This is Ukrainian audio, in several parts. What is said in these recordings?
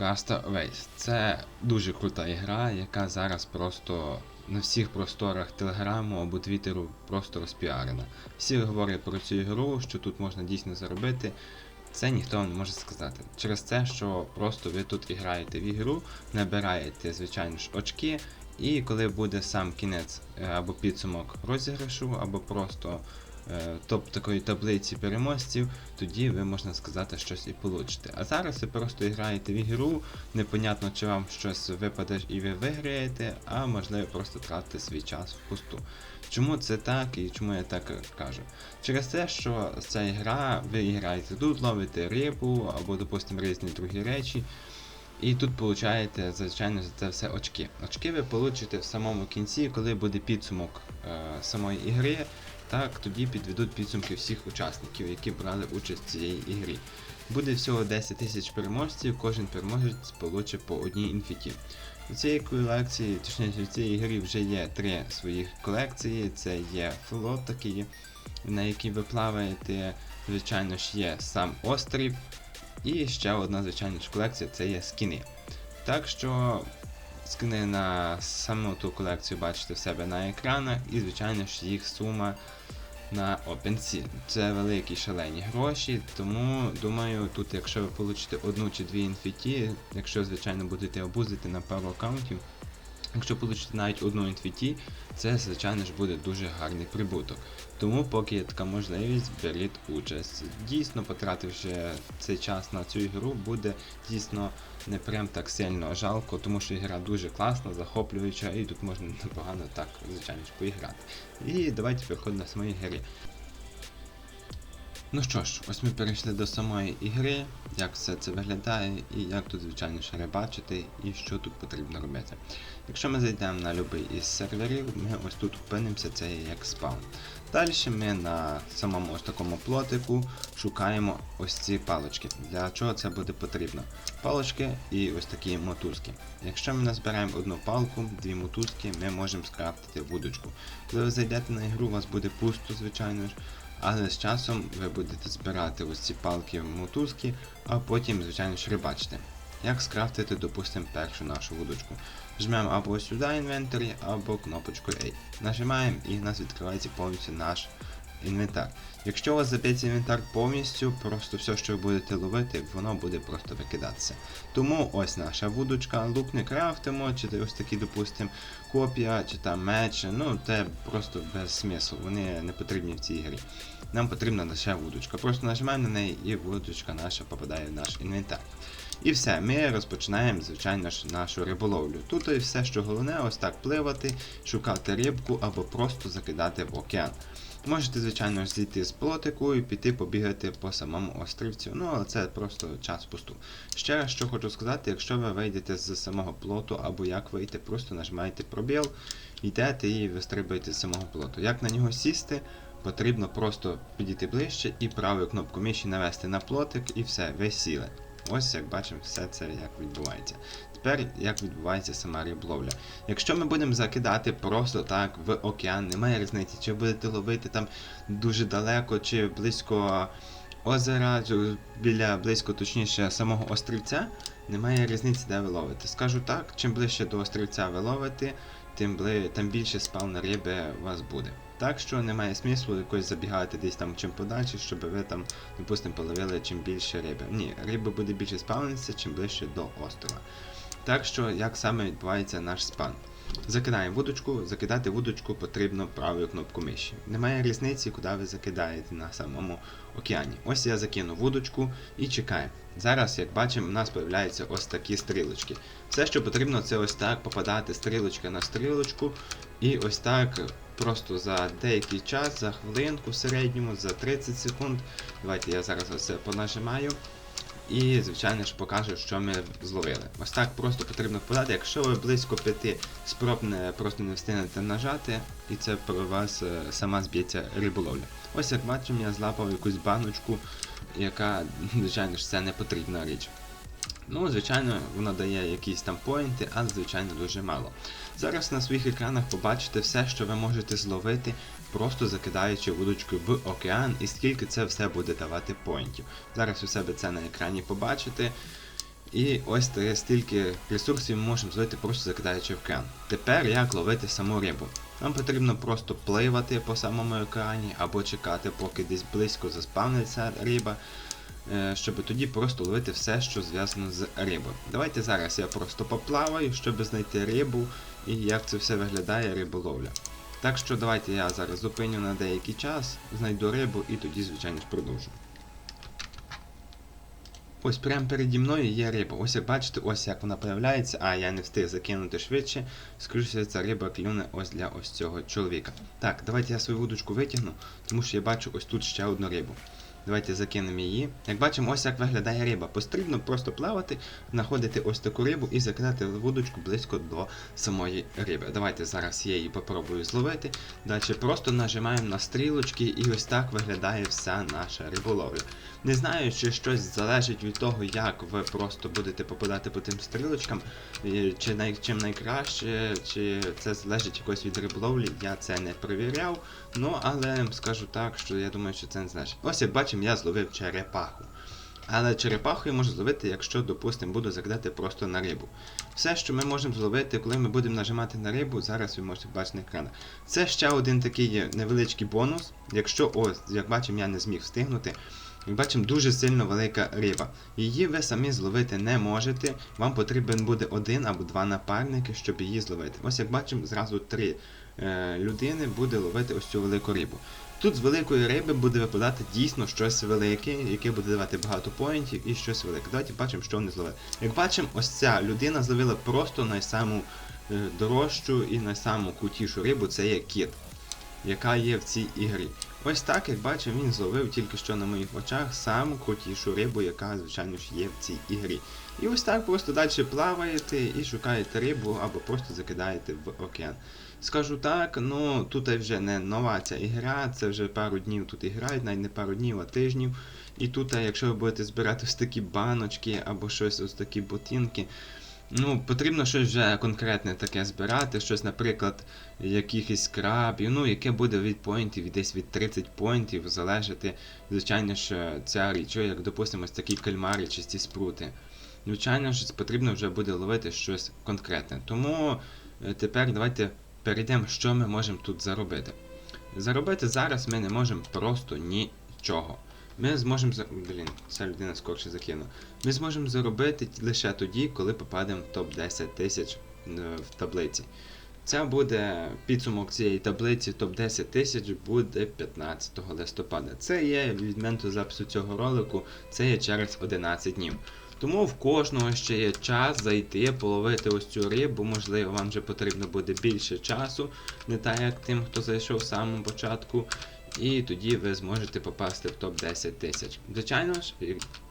Castaways. Це дуже крута ігра, яка зараз просто на всіх просторах Телеграму або Твіттеру просто розпіарена. Всі говорять про цю ігру, що тут можна дійсно заробити. Це ніхто вам не може сказати. Через те, що просто ви тут граєте в ігру, набираєте, звичайно ж, очки, і коли буде сам кінець е, або підсумок розіграшу, або просто топ такої таблиці переможців, тоді ви можна сказати щось і получите. А зараз ви просто граєте в ігру, непонятно чи вам щось випаде і ви виграєте, а можливо просто тратите свій час впусту. Чому це так і чому я так кажу? Через те, що ця гра, ви граєте тут, ловите рибу або, допустимо, різні другі речі. І тут получаєте, звичайно, за це все очки. Очки ви получите в самому кінці, коли буде підсумок е, самої ігри. Так, тоді підведуть підсумки всіх учасників, які брали участь в цій ігрі. Буде всього 10 тисяч переможців, кожен переможець получить по одній інфіті. У цій колекції, точніше, в цій ігрі вже є три своїх колекції. Це є флот такий, на який ви плаваєте. Звичайно ж, є сам острів. І ще одна, звичайно ж, колекція це є скіни. Так що скини на саму ту колекцію бачите в себе на екранах, і, звичайно ж, їх сума на OpenSea. Це великі шалені гроші, тому думаю, тут, якщо ви получите одну чи дві інфіті, якщо, звичайно, будете обузити на пару аккаунтів, якщо получите навіть одну інфіті, це, звичайно ж, буде дуже гарний прибуток. Тому, поки є така можливість, беріть участь. Дійсно, потративши цей час на цю ігру, буде дійсно не прям так сильно жалко, тому що ігра дуже класна, захоплююча, і тут можна непогано так, звичайно ж, поіграти. І давайте переходимо до самої гри. Ну що ж, ось ми перейшли до самої ігри, як все це виглядає, і як тут, звичайно, ще рибачити, і що тут потрібно робити. Якщо ми зайдемо на будь-який із серверів, ми ось тут опинимося, це є як спаун. Далі ми на самому ось такому плотику шукаємо ось ці палочки. Для чого це буде потрібно? Палочки і ось такі мотузки. Якщо ми назбираємо одну палку, дві мотузки, ми можемо скрафтити вудочку. Коли ви зайдете на ігру, у вас буде пусто, звичайно ж. Але з часом ви будете збирати ось ці палки мотузки, а потім, звичайно ж, рибачити. Як скрафтити, допустимо, першу нашу вудочку? Жмемо або сюди інвентарі, або кнопочку A. Нажимаємо і в нас відкривається повністю наш інвентар. Якщо у вас заб'ється інвентар повністю, просто все, що ви будете ловити, воно буде просто викидатися. Тому ось наша вудочка, лук не крафтимо, чи ось такі, допустимо, копія, чи там меч, ну це просто без смислу, вони не потрібні в цій грі. Нам потрібна лише вудочка. Просто нажимаємо на неї і вудочка наша попадає в наш інвентар. І все, ми розпочинаємо, звичайно ж, нашу риболовлю. Тут і все, що головне, ось так пливати, шукати рибку або просто закидати в океан. Можете, звичайно зійти з плотику і піти побігати по самому острівцю, ну але це просто час пусту. Ще раз що хочу сказати, якщо ви вийдете з самого плоту або як вийти, просто нажимаєте пробіл, йдете і вистрибуєте з самого плоту. Як на нього сісти? Потрібно просто підійти ближче і правою кнопку миші навести на плотик і все, ви сіли. Ось як бачимо, все це як відбувається. Тепер як відбувається сама риболовля. Якщо ми будемо закидати просто так в океан, немає різниці, чи будете ловити там дуже далеко, чи близько озера, біля близько, точніше, самого острівця, немає різниці, де ви ловите. Скажу так, чим ближче до острівця ви ловите, тим, бли... тим більше спавна риби у вас буде. Так що немає смислу якось забігати десь там чим подальше, щоб ви там, допустимо, половили чим більше риби. Ні, риби буде більше спавнитися, чим ближче до острова. Так що, як саме відбувається наш спан? Закидаємо вудочку, закидати вудочку потрібно правою кнопку миші. Немає різниці, куди ви закидаєте на самому океані. Ось я закину вудочку і чекаю. Зараз, як бачимо, у нас з'являються ось такі стрілочки. Все, що потрібно, це ось так попадати стрілочка на стрілочку, і ось так просто за деякий час, за хвилинку в середньому, за 30 секунд. Давайте я зараз ось це понажимаю. І, звичайно ж, покажу, що ми зловили. Ось так просто потрібно подати. Якщо ви близько п'яти спроб не просто не встигнете нажати, і це про вас е, сама зб'ється риболовля. Ось як бачимо, я злапав якусь баночку, яка, звичайно ж, це не потрібна річ. Ну, звичайно, вона дає якісь там поінти, але, звичайно, дуже мало. Зараз на своїх екранах побачите все, що ви можете зловити, просто закидаючи вудочкою в океан, і скільки це все буде давати поінтів. Зараз у себе це на екрані побачите. І ось стільки ресурсів ми можемо зловити просто закидаючи в кран. Тепер як ловити саму рибу? Нам потрібно просто пливати по самому екрані або чекати, поки десь близько заспавниться риба, щоб тоді просто ловити все, що зв'язано з рибою. Давайте зараз я просто поплаваю, щоб знайти рибу і як це все виглядає риболовля. Так що давайте я зараз зупиню на деякий час, знайду рибу і тоді, звичайно продовжу. Ось прямо переді мною є риба. Ось як бачите, ось як вона появляється, а я не встиг закинути швидше. Скоріше ця риба клюне ось для ось цього чоловіка. Так, давайте я свою вудочку витягну, тому що я бачу ось тут ще одну рибу. Давайте закинемо її. Як бачимо, ось як виглядає риба. Потрібно просто плавати, знаходити ось таку рибу і закидати вудочку близько до самої риби. Давайте зараз я її попробую зловити. Далі просто нажимаємо на стрілочки і ось так виглядає вся наша риболовля. Не знаю, чи щось залежить від того, як ви просто будете попадати по тим стрілочкам, чи най, чим найкраще, чи це залежить якось від риболовлі, я це не перевіряв. Ну, але скажу так, що я думаю, що це не залежить. Ось як бачимо, я зловив черепаху. Але черепаху я можу зловити, якщо, допустимо, буду закидати просто на рибу. Все, що ми можемо зловити, коли ми будемо нажимати на рибу, зараз ви можете бачити на екранах. Це ще один такий невеличкий бонус. Якщо, ось, як бачимо, я не зміг встигнути. Як бачимо, дуже сильно велика риба. Її ви самі зловити не можете. Вам потрібен буде один або два напарники, щоб її зловити. Ось як бачимо, зразу три е, людини буде ловити ось цю велику рибу. Тут з великої риби буде випадати дійсно щось велике, яке буде давати багато поінтів і щось велике. Давайте бачимо, що вони зловили. Як бачимо, ось ця людина зловила просто найсаму е, дорожчу і найсаму крутішу рибу, це є кіт, яка є в цій ігрі. Ось так, як бачимо, він зловив тільки що на моїх очах саму крутішу рибу, яка, звичайно ж, є в цій ігрі. І ось так просто далі плаваєте і шукаєте рибу або просто закидаєте в океан. Скажу так, ну тут вже не нова ця ігра, це вже пару днів тут і грають, навіть не пару днів, а тижнів. І тут, якщо ви будете збирати ось такі баночки або щось ось такі ботинки, ну потрібно щось вже конкретне таке збирати, щось, наприклад, якихось крабів, ну яке буде від поінтів, десь від 30 поінтів залежати, звичайно ж, ця річ, як допустимо, ось такі кальмари чи ці спрути. Звичайно ж, потрібно вже буде ловити щось конкретне. Тому е, тепер давайте перейдемо, що ми можемо тут заробити. Заробити зараз ми не можемо просто нічого. Ми зможемо. Блін, ця людина скорше закинула. Ми зможемо заробити лише тоді, коли попадемо в топ-10 тисяч е, в таблиці. Це буде підсумок цієї таблиці топ-10 тисяч буде 15 листопада. Це є від моменту запису цього ролику, це є через 11 днів. Тому в кожного ще є час зайти, половити ось цю рибу, можливо, вам вже потрібно буде більше часу, не так як тим, хто зайшов в самому початку. І тоді ви зможете попасти в топ-10 тисяч. Звичайно ж,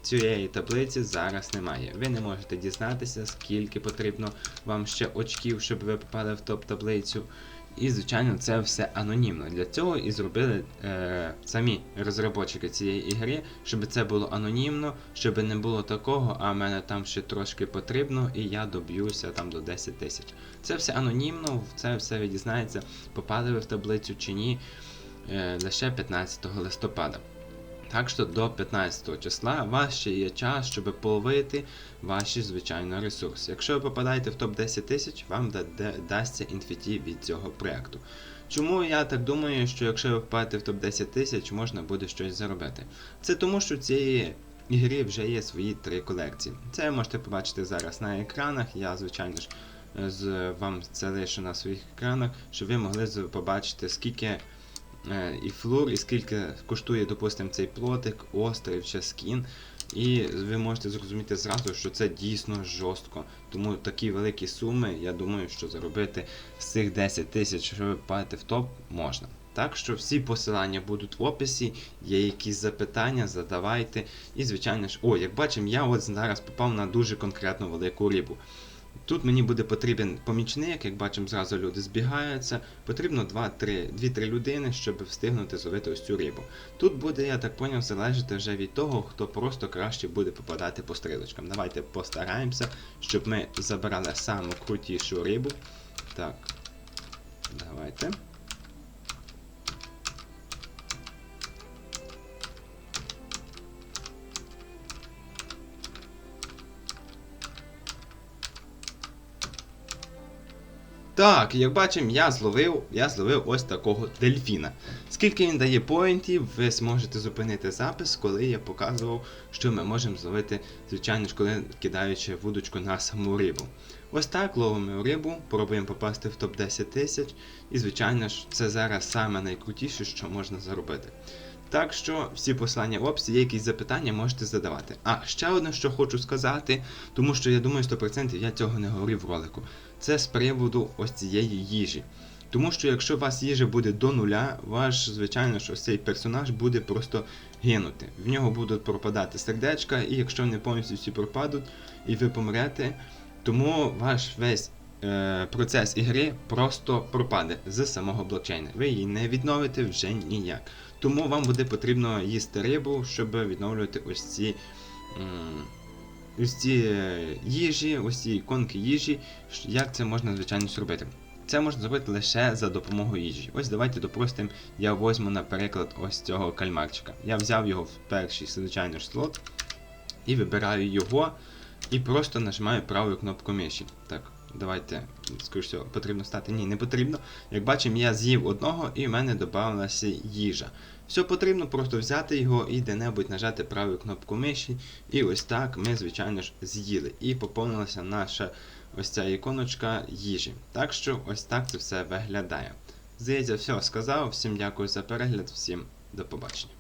цієї таблиці зараз немає. Ви не можете дізнатися, скільки потрібно вам ще очків, щоб ви попали в топ-таблицю. І, звичайно, це все анонімно. Для цього і зробили е, самі розробники цієї ігри, щоб це було анонімно, щоб не було такого, а мене там ще трошки потрібно, і я доб'юся там до 10 тисяч. Це все анонімно, це все ви дізнаєте, попали ви в таблицю чи ні, е, лише 15 листопада. Так що до 15 числа у вас ще є час, щоб половити ваші звичайно ресурси. Якщо ви попадаєте в топ-10 тисяч, вам да- дасться інфіті від цього проєкту. Чому я так думаю, що якщо ви попадете в топ-10 тисяч, можна буде щось заробити? Це тому, що цієї ігри вже є свої три колекції. Це ви можете побачити зараз на екранах. Я, звичайно ж, з вам це лишу на своїх екранах, щоб ви могли побачити, скільки і флур, і скільки коштує, допустимо, цей плотик, острів чи скін. І ви можете зрозуміти зразу, що це дійсно жорстко. Тому такі великі суми, я думаю, що заробити з цих 10 тисяч, що ви попадете в топ, можна. Так що всі посилання будуть в описі, є якісь запитання, задавайте. І, звичайно ж, о, як бачимо, я от зараз попав на дуже конкретну велику рибу. Тут мені буде потрібен помічник, як бачимо, зразу люди збігаються. Потрібно 2-3 людини, щоб встигнути зловити ось цю рибу. Тут буде, я так поняв, залежати вже від того, хто просто краще буде попадати по стрілочкам. Давайте постараємося, щоб ми забирали саму крутішу рибу. Так. Давайте. Так, як бачимо, я зловив, я зловив ось такого дельфіна. Скільки він дає поінтів, ви зможете зупинити запис, коли я показував, що ми можемо зловити, звичайно ж, коли кидаючи вудочку на саму рибу. Ось так ловимо рибу, пробуємо попасти в топ-10 тисяч, і звичайно ж, це зараз саме найкрутіше, що можна заробити. Так що всі послання в описі, є якісь запитання, можете задавати. А ще одне, що хочу сказати, тому що я думаю, 100% я цього не говорив в ролику. Це з приводу ось цієї їжі. Тому що якщо у вас їжа буде до нуля, ваш, звичайно, що цей персонаж буде просто гинути. В нього будуть пропадати сердечка, і якщо вони повністю всі пропадуть і ви помрете, тому ваш весь е, процес ігри просто пропаде з самого блокчейна. Ви її не відновите вже ніяк. Тому вам буде потрібно їсти рибу, щоб відновлювати ось ці. Ось ці е, їжі, ось ці іконки їжі, як це можна звичайно зробити? Це можна зробити лише за допомогою їжі. Ось давайте допустимо, я возьму, наприклад, ось цього кальмарчика. Я взяв його в перший звичайно ж слот і вибираю його і просто нажимаю правою кнопку миші. Так, давайте, скоріш всього, потрібно стати. Ні, не потрібно. Як бачимо, я з'їв одного і в мене додавалася їжа. Все потрібно просто взяти його і де-небудь нажати правою кнопку миші. І ось так ми, звичайно ж, з'їли. І поповнилася наша ось ця іконочка їжі. Так що ось так це все виглядає. Здається, все сказав. Всім дякую за перегляд, всім до побачення.